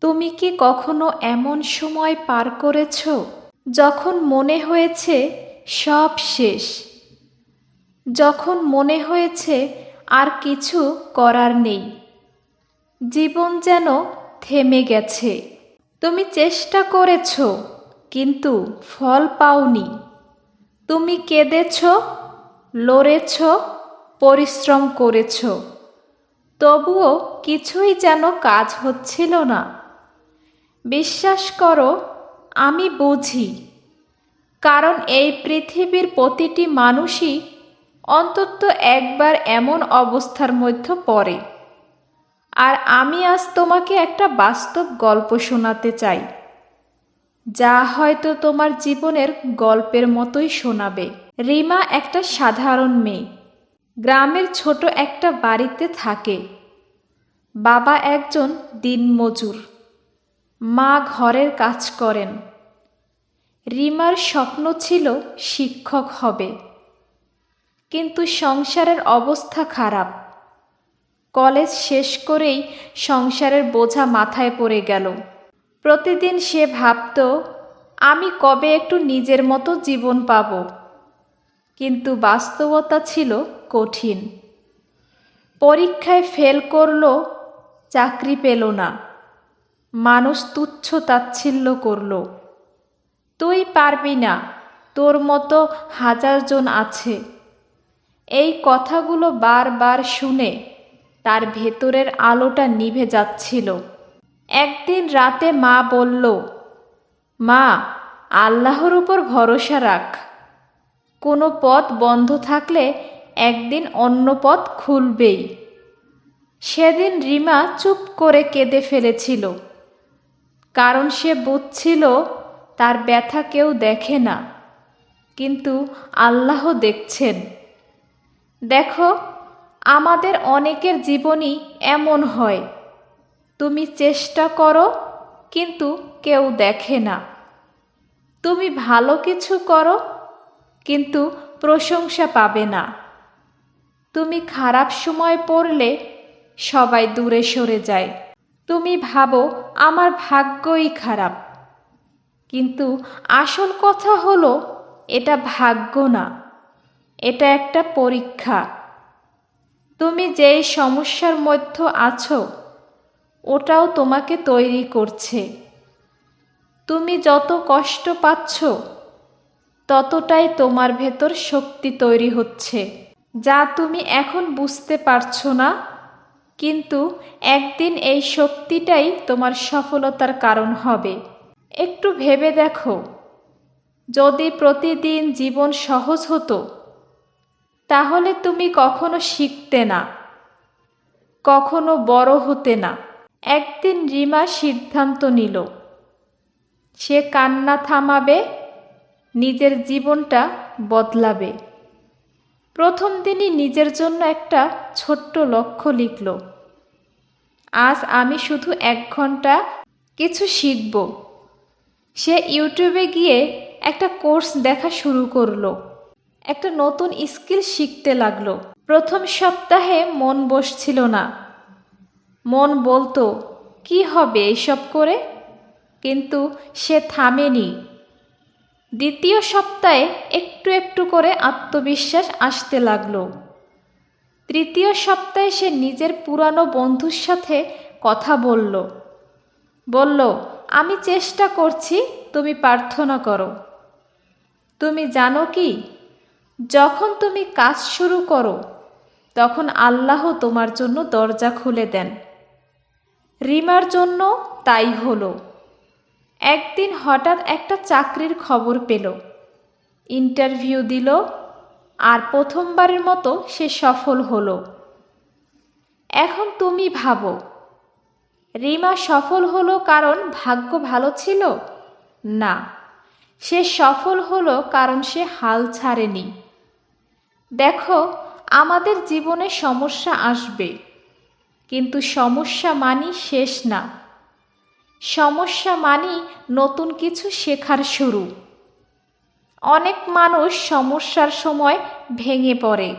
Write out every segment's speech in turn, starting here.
তুমি কি কখনো এমন সময় পার করেছ যখন মনে হয়েছে সব শেষ? যখন মনে হয়েছে আর কিছু করার নেই। জীবন যেন থেমে গেছে। তুমি চেষ্টা করেছ, কিন্তু ফল পাওনি। তুমি কেঁদেছ, লড়েছ, পরিশ্রম করেছ। তবুও কিছুই যেন কাজ হচ্ছিল না। বিশ্বাস করো, আমি বুঝি। কারণ এই পৃথিবীর প্রতিটি মানুষই অন্তত একবার এমন অবস্থার মধ্যে পড়ে। আর আমি আজ তোমাকে একটা বাস্তব গল্প শোনাতে চাই, যা হয়তো তোমার জীবনের গল্পের মতোই শোনাবে। রিমা একটা সাধারণ মেয়ে। গ্রামের ছোট একটা বাড়িতে থাকে। বাবা একজন দিনমজুর। মা ঘরের কাজ করেন। রিমার স্বপ্ন ছিল শিক্ষক হবে। কিন্তু সংসারের অবস্থা খারাপ। কলেজ শেষ করেই সংসারের বোঝা মাথায় পড়ে গেল। প্রতিদিন সে ভাবত, আমি কবে একটু নিজের মতো জীবন পাব? কিন্তু বাস্তবতা ছিল কঠিন। পরীক্ষায় ফেল করল, চাকরি পেল না। মানুষ তুচ্ছ তাচ্ছিল্য করল। তুই পারবি না, তোর মতো হাজারজন আছে। এই কথাগুলো বারবার শুনে তার ভেতরের আলোটা নিভে যাচ্ছিল। একদিন রাতে মা বলল, মা, আল্লাহর উপর ভরসা রাখ। কোনো পথ বন্ধ থাকলে একদিন অন্য পথ খুলবেই। সেদিন রিমা চুপ করে কেঁদে ফেলেছিল। কারণ সে বুঝছিল তার ব্যথা কেউ দেখে না। কিন্তু আল্লাহ দেখছেন। দেখো, আমাদের অনেকের জীবনই এমন হয়। তুমি চেষ্টা করো, কিন্তু কেউ দেখে না। তুমি ভালো কিছু করো, কিন্তু প্রশংসা পাবে না। তুমি খারাপ সময় পড়লে সবাই দূরে সরে যায়। তুমি ভাবো আমার ভাগ্যই খারাপ। কিন্তু আসল কথা হলো, এটা ভাগ্য না, এটা একটা পরীক্ষা। তুমি যেই সমস্যার মধ্যে আছো, ওটাও তোমাকে তৈরি করছে। তুমি যত কষ্ট পাচ্ছ, ততটাই তোমার ভেতর শক্তি তৈরি হচ্ছে, যা তুমি এখন বুঝতে পারছ না। কিন্তু একদিন এই শক্তিটাই তোমার সফলতার কারণ হবে। একটু ভেবে দেখো। যদি প্রতিদিন জীবন সহজ হতো, তাহলে তুমি কখনো শিখতে না, কখনো বড় হতে না। একদিন রিমা সিদ্ধান্ত নিল, সে কান্না থামাবে, নিজের জীবনটা বদলাবে। প্রথম দিনই নিজের জন্য একটা ছোট্ট লক্ষ্য লিখল। আজ আমি শুধু এক ঘণ্টা কিছু শিখব। সে ইউটিউবে গিয়ে একটা কোর্স দেখা শুরু করল। একটা নতুন স্কিল শিখতে লাগল। প্রথম সপ্তাহে মন বসছিল না। মন বলতো, কি হবে এইসব করে? কিন্তু সে থামেনি। দ্বিতীয় সপ্তাহে একটু একটু করে আত্মবিশ্বাস আসতে লাগল। তৃতীয় সপ্তাহে সে নিজের পুরানো বন্ধুর সাথে কথা বলল। বলল, আমি চেষ্টা করছি, তুমি প্রার্থনা করো। তুমি জানো কি? যখন তুমি কাজ শুরু করো, তখন আল্লাহ তোমার জন্য দরজা খুলে দেন। রিমার জন্য তাই হলো। একদিন হঠাৎ একটা চাকরির খবর পেল। ইন্টারভিউ দিল আর প্রথমবারের মতো সে সফল হলো। এখন তুমি ভাবো, রিমা সফল হলো কারণ ভাগ্য ভালো ছিল? না, সে সফল হলো কারণ সে হাল ছাড়েনি। দেখো, আমাদের জীবনে সমস্যা আসবে, কিন্তু সমস্যা মানি শেষ না। সমস্যা মানি নতুন কিছু শেখার শুরু। অনেক মানুষ সমস্যার সময় ভেঙে পড়ে,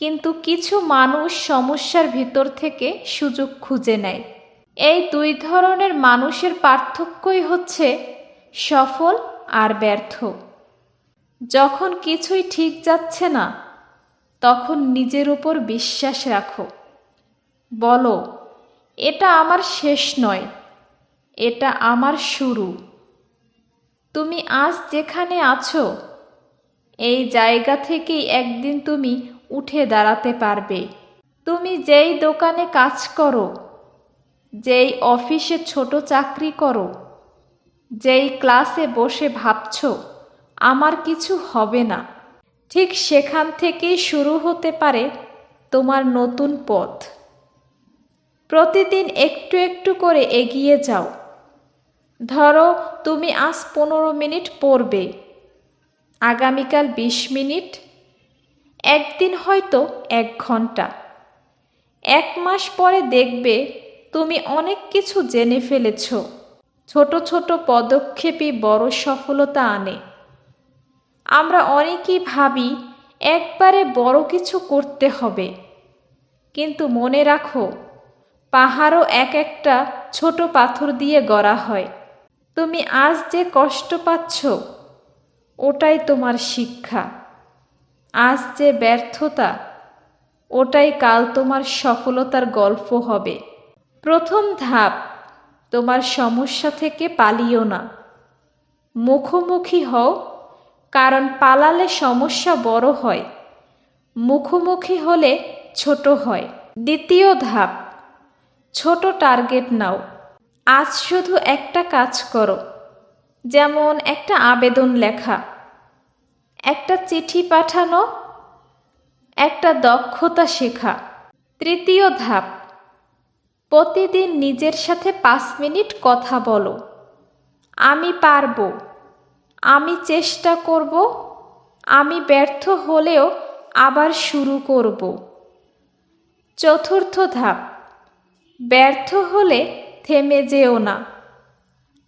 কিন্তু কিছু মানুষ সমস্যার ভিতর থেকে সুযোগ খুঁজে নেয়। এই দুই ধরনের মানুষের পার্থক্যই হচ্ছে সফল আর ব্যর্থ। যখন কিছুই ঠিক যাচ্ছে না, তখন নিজের উপর বিশ্বাস রাখো। বলো, এটা আমার শেষ নয়। এটা আমার শুরু। তুমি আজ যেখানে আছো, এই জায়গা থেকেই একদিন তুমি উঠে দাঁড়াতে পারবে। তুমি যেই দোকানে কাজ করো, যেই অফিসে ছোট চাকরি করো, যেই ক্লাসে বসে ভাবছ, আমার কিছু হবে না। ঠিক সেখান থেকেই শুরু হতে পারে তোমার নতুন পথ। প্রতিদিন একটু একটু করে এগিয়ে যাও। ধরো, তুমি আজ পনেরো মিনিট পড়বে। আগামীকাল বিশ মিনিট। একদিন হয়তো এক ঘণ্টা। এক মাস পরে দেখবে তুমি অনেক কিছু জেনে ফেলেছ। ছোট ছোট পদক্ষেপই বড় সফলতা আনে। আমরা অনেকেই ভাবি, একবারে বড় কিছু করতে হবে। কিন্তু মনে রাখো, পাহাড়ও এক একটা ছোট পাথর দিয়ে গড়া হয়। তুমি আজ যে কষ্ট পাচ্ছ, ওটাই তোমার শিক্ষা। আজ যে ব্যর্থতা, ওটাই কাল তোমার সফলতার গল্প হবে। প্রথম ধাপ, তোমার সমস্যা থেকে পালিও না। মুখোমুখি হও, কারণ পালালে সমস্যা বড় হয়। মুখোমুখি হলে ছোট হয়। দ্বিতীয় ধাপ, ছোট টার্গেট নাও। আজ শুধু একটা কাজ করো। যেমন একটা আবেদন লেখা। একটা চিঠি পাঠানো। একটা দক্ষতা শেখা। তৃতীয় ধাপ, প্রতিদিন নিজের সাথে পাঁচ মিনিট কথা বলো। আমি পারব। আমি চেষ্টা করব। আমি ব্যর্থ হলেও আবার শুরু করব। চতুর্থ ধাপ, ব্যর্থ হলে থেমে যেও না।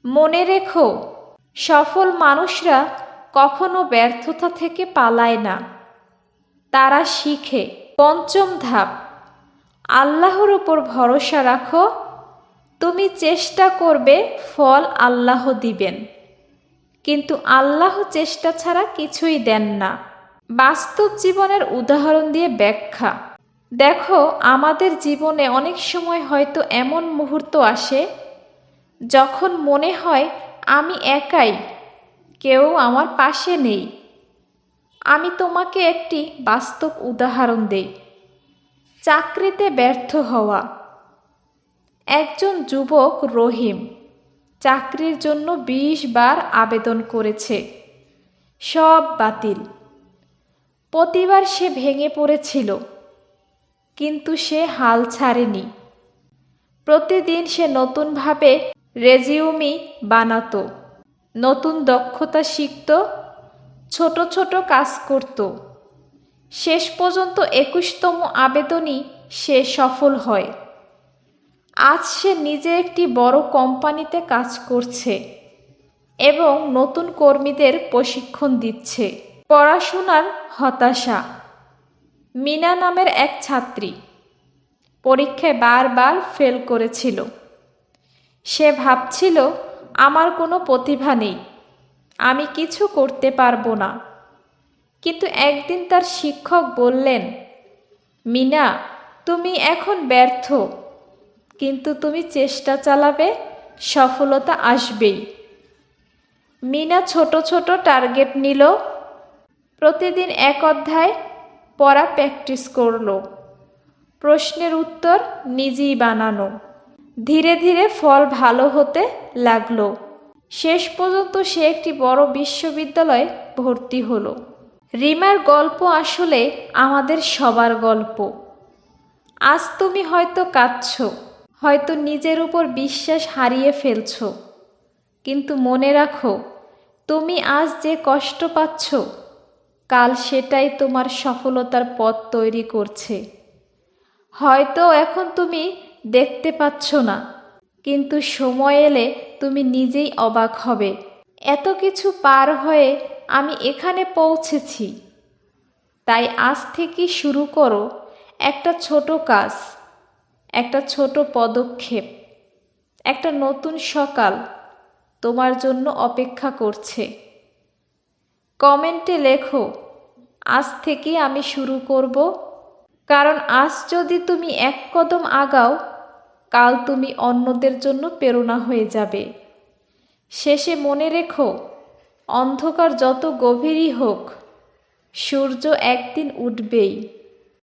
মনে রেখো, সফল মানুষরা কখনো ব্যর্থতা থেকে পালায় না। তারা শিখে, পঞ্চম ধাপ। আল্লাহর উপর ভরসা রাখো, তুমি চেষ্টা করবে ফল আল্লাহ দিবেন। কিন্তু আল্লাহ চেষ্টা ছাড়া কিছুই দেন না। বাস্তব জীবনের উদাহরণ দিয়ে ব্যাখ্যা। দেখো, আমাদের জীবনে অনেক সময় হয়তো এমন মুহূর্ত আসে যখন মনে হয় আমি একাই, কেউ আমার পাশে নেই। আমি তোমাকে একটি বাস্তব উদাহরণ দেই। চাকরিতে ব্যর্থ হওয়া। একজন যুবক রহিম চাকরির জন্য বিশ বার আবেদন করেছে। সব বাতিল। প্রতিবার সে ভেঙে পড়েছিল। কিন্তু সে হাল ছাড়েনি। প্রতিদিন সে নতুনভাবে রেজিউমি বানাতো, নতুন দক্ষতা শিখত, ছোট ছোট কাজ করত। শেষ পর্যন্ত একুশতম আবেদনই সে সফল হয়। আজ সে নিজে একটি বড় কোম্পানিতে কাজ করছে এবং নতুন কর্মীদের প্রশিক্ষণ দিচ্ছে। পড়াশোনার হতাশা মিনা নামের এক ছাত্রী পরীক্ষায় বারবার ফেল করেছিল। সে ভাবছিল, আমার কোনো প্রতিভা নেই, আমি কিছু করতে পারব না। কিন্তু একদিন তার শিক্ষক বললেন, মিনা, তুমি এখন ব্যর্থ, কিন্তু তুমি চেষ্টা চালাবে, সফলতা আসবেই। মিনা ছোট ছোট টার্গেট নিল। প্রতিদিন এক অধ্যায় পড়া প্র্যাকটিস করল। প্রশ্নের উত্তর নিজেই বানানো। ধীরে ধীরে ফল ভালো হতে লাগল। শেষ পর্যন্ত সে একটি বড় বিশ্ববিদ্যালয়ে ভর্তি হলো। রিমার গল্প আসলে আমাদের সবার গল্প। আজ তুমি হয়তো কাঁদছ, হয়তো নিজের উপর বিশ্বাস হারিয়ে ফেলছ। কিন্তু মনে রাখো, তুমি আজ যে কষ্ট পাচ্ছ কাল সেটাই তোমার সফলতার পথ তৈরি করছে। হয়তো এখন তুমি দেখতে পাচ্ছ না, কিন্তু সময় এলে তুমি নিজেই অবাক হবে। এত কিছু পার হয়ে আমি এখানে পৌঁছেছি। তাই আজ থেকেই শুরু করো একটা ছোট কাজ, একটা ছোট পদক্ষেপ, একটা নতুন সকাল তোমার জন্য অপেক্ষা করছে। কমেন্টে লেখো, আজ থেকে আমি শুরু করব। কারণ আজ যদি তুমি এক কদম আগাও, কাল তুমি অন্যদের জন্য প্রেরণা হয়ে যাবে। শেষে মনে রেখো, অন্ধকার যত গভীরই হোক, সূর্য একদিন উঠবেই।